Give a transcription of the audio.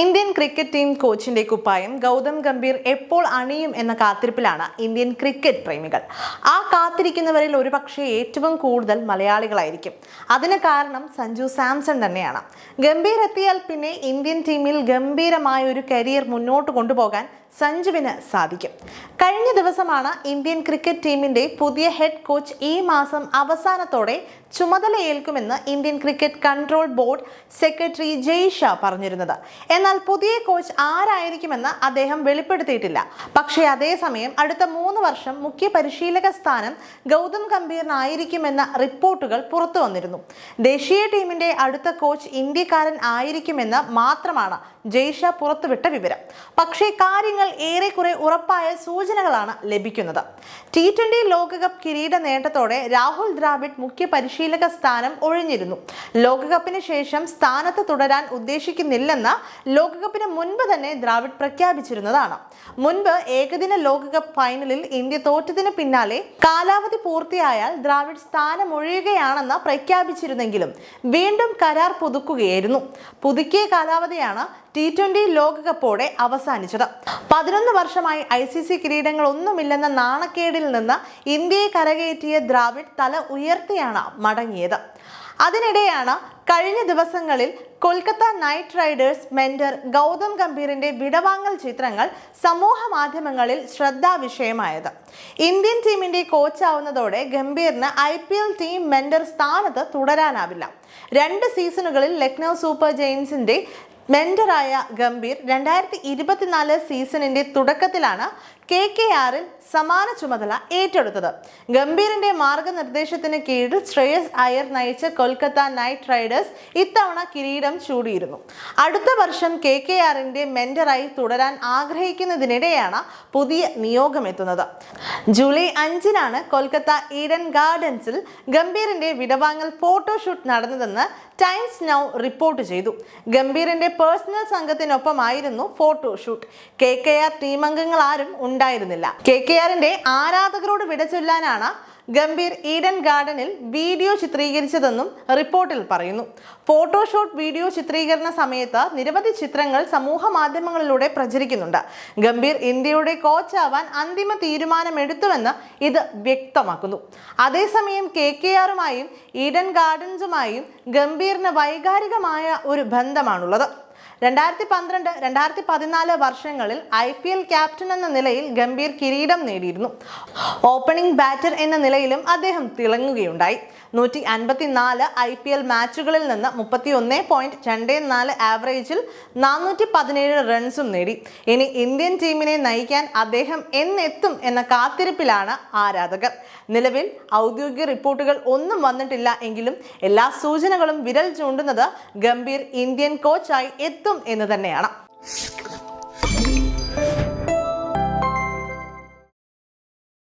Indian cricket team കോച്ചിന്റെ കുപ്പായം ഗൗതം ഗംഭീർ എപ്പോൾ അണിയും എന്ന കാത്തിരിപ്പിലാണ് ഇന്ത്യൻ ക്രിക്കറ്റ് പ്രേമികൾ. ആ കാത്തിരിക്കുന്നവരിൽ ഒരുപക്ഷെ ഏറ്റവും കൂടുതൽ മലയാളികളായിരിക്കും. അതിന് കാരണം സഞ്ജു സാംസൺ തന്നെയാണ്. ഗംഭീർ എത്തിയാൽ പിന്നെ ഇന്ത്യൻ ടീമിൽ ഗംഭീരമായ ഒരു കരിയർ മുന്നോട്ട് കൊണ്ടുപോകാൻ സഞ്ജുവിന് സാധിക്കും. കഴിഞ്ഞ ദിവസമാണ് ഇന്ത്യൻ ക്രിക്കറ്റ് ടീമിന്റെ പുതിയ ഹെഡ് കോച്ച് ഈ മാസം അവസാനത്തോടെ ചുമതലയേൽക്കുമെന്ന് Indian cricket control board secretary Jay Shah പറഞ്ഞിരുന്നത്. എന്നാൽ പുതിയ കോച്ച് ആരായിരിക്കുമെന്ന് അദ്ദേഹം വെളിപ്പെടുത്തിയിട്ടില്ല. പക്ഷേ അതേസമയം അടുത്ത മൂന്ന് വർഷം മുഖ്യ പരിശീലക സ്ഥാനം ഗൗതം ഗംഭീറിനായിരിക്കുമെന്ന റിപ്പോർട്ടുകൾ പുറത്തു വന്നിരുന്നു. ദേശീയ ടീമിന്റെ അടുത്ത കോച്ച് ഇന്ത്യക്കാരൻ ആയിരിക്കുമെന്ന് മാത്രമാണ് ജയ്ഷ പുറത്തുവിട്ട വിവരം. പക്ഷേ കാര്യങ്ങൾ ഏറെക്കുറെ ഉറപ്പായ സൂചനകളാണ് ലഭിക്കുന്നത്. ടി ട്വന്റി ലോകകപ്പ് കിരീട നേട്ടത്തോടെ രാഹുൽ ദ്രാവിഡ് മുഖ്യ പരിശീലക സ്ഥാനം ഒഴിഞ്ഞിരുന്നു. ലോകകപ്പിന് ശേഷം സ്ഥാനത്ത് തുടരാൻ ഉദ്ദേശിക്കുന്നില്ലെന്ന് ലോകകപ്പിന് മുൻപ് തന്നെ ദ്രാവിഡ് പ്രഖ്യാപിച്ചിരുന്നതാണ്. മുൻപ് ഏകദിന ലോകകപ്പ് ഫൈനലിൽ ഇന്ത്യ തോറ്റതിന് പിന്നാലെ കാലാവധി പൂർത്തിയായാൽ ദ്രാവിഡ് സ്ഥാനമൊഴിയുകയാണെന്ന് പ്രഖ്യാപിച്ചിരുന്നെങ്കിലും വീണ്ടും കരാർ പുതുക്കുകയായിരുന്നു. പുതുക്കിയ കാലാവധിയാണ് ടി ട്വന്റി ലോകകപ്പോടെ അവസാനിച്ചത്. പതിനൊന്ന് വർഷമായി ഐ സി സി കിരീടങ്ങളൊന്നുമില്ലെന്ന നാണക്കേടിൽ നിന്ന് ഇന്ത്യയെ കരകയറ്റിയ ദ്രാവിഡ് തല ഉയർത്തിയാണ് മടങ്ങിയത്. അതിനിടെയാണ് കഴിഞ്ഞ ദിവസങ്ങളിൽ Kolkata Knight Riders mentor Gautam ഗംഭീറിന്റെ വിടവാങ്ങൽ ചിത്രങ്ങൾ സമൂഹ മാധ്യമങ്ങളിൽ ശ്രദ്ധാവിഷയമായത്. ഇന്ത്യൻ ടീമിന്റെ കോച്ചാവുന്നതോടെ ഗംഭീറിന് I P L team mentor സ്ഥാനത്ത് തുടരാനാവില്ല. രണ്ട് സീസണുകളിൽ ലക്നൗ സൂപ്പർ ജെയിൻസിന്റെ മെന്ററായ ഗംഭീർ രണ്ടായിരത്തി ഇരുപത്തിനാല് സീസണിന്റെ തുടക്കത്തിലാണ് കെ കെ ആറിൽ സമാന ചുമതല ഏറ്റെടുത്തത്. ഗംഭീറിന്റെ മാർഗനിർദ്ദേശത്തിന് കീഴിൽ ശ്രേയസ് അയർ നയിച്ച കൊൽക്കത്ത നൈറ്റ് റൈഡേഴ്സ് ഇത്തവണ കിരീടം ചൂടിയിരുന്നു. അടുത്ത വർഷം കെ കെ ആറിന്റെ മെന്ററായി തുടരാൻ ആഗ്രഹിക്കുന്നതിനിടെയാണ് പുതിയ നിയോഗം എത്തുന്നത് ജൂലൈ അഞ്ചിനാണ് കൊൽക്കത്ത ഈഡൻ ഗാർഡൻസിൽ ഗംഭീറിന്റെ വിടവാങ്ങൽ ഫോട്ടോഷൂട്ട് നടന്നതെന്ന് ടൈംസ് നൗ റിപ്പോർട്ട് ചെയ്തു. ഗംഭീറിന്റെ personal സംഘത്തിനൊപ്പമായിരുന്നു photoshoot K K R team അംഗങ്ങൾ ആരും ഉണ്ടായിരുന്നില്ല. കെ കെ ആറിന്റെ ആരാധകരോട് വിട ചൊല്ലാനാണ് ഗംഭീർ ഈഡൻ ഗാർഡനിൽ വീഡിയോ ചിത്രീകരിച്ചതെന്നും റിപ്പോർട്ടിൽ പറയുന്നു. ഫോട്ടോഷോട്ട് വീഡിയോ ചിത്രീകരണ സമയത്ത് നിരവധി ചിത്രങ്ങൾ സമൂഹ മാധ്യമങ്ങളിലൂടെ പ്രചരിക്കുന്നുണ്ട്. ഗംഭീർ ഇന്ത്യയുടെ കോച്ചാവാൻ അന്തിമ തീരുമാനമെടുത്തുവെന്ന് ഇത് വ്യക്തമാക്കുന്നു. അതേസമയം കെ കെ ആറുമായും ഈഡൻ ഗാർഡൻസുമായും ഗംഭീറിന് വൈകാരികമായ ഒരു ബന്ധമാണുള്ളത്. രണ്ടായിരത്തി പന്ത്രണ്ട് രണ്ടായിരത്തി പതിനാല് വർഷങ്ങളിൽ ഐ പി എൽ ക്യാപ്റ്റൻ എന്ന നിലയിൽ ഗംഭീർ കിരീടം നേടിയിരുന്നു. ഓപ്പണിംഗ് ബാറ്റർ എന്ന നിലയിലും അദ്ദേഹം തിളങ്ങുകയുണ്ടായി. നൂറ്റി അൻപത്തിനാല് ഐ പി എൽ മാച്ചുകളിൽ നിന്ന് മുപ്പത്തി ഒന്ന് പോയിന്റ് രണ്ട് നാല് ആവറേജിൽ നാനൂറ്റി പതിനേഴ് റൺസും നേടി. ഇനി ഇന്ത്യൻ ടീമിനെ നയിക്കാൻ അദ്ദേഹം എന്നെത്തും എന്ന കാത്തിരിപ്പിലാണ് ആരാധകർ. നിലവിൽ ഔദ്യോഗിക റിപ്പോർട്ടുകൾ ഒന്നും വന്നിട്ടില്ല എങ്കിലും എല്ലാ സൂചനകളും വിരൽ ചൂണ്ടുന്നത് ഗംഭീർ ഇന്ത്യൻ കോച്ചായി എത്തും എന്ന് തന്നെയാണ്.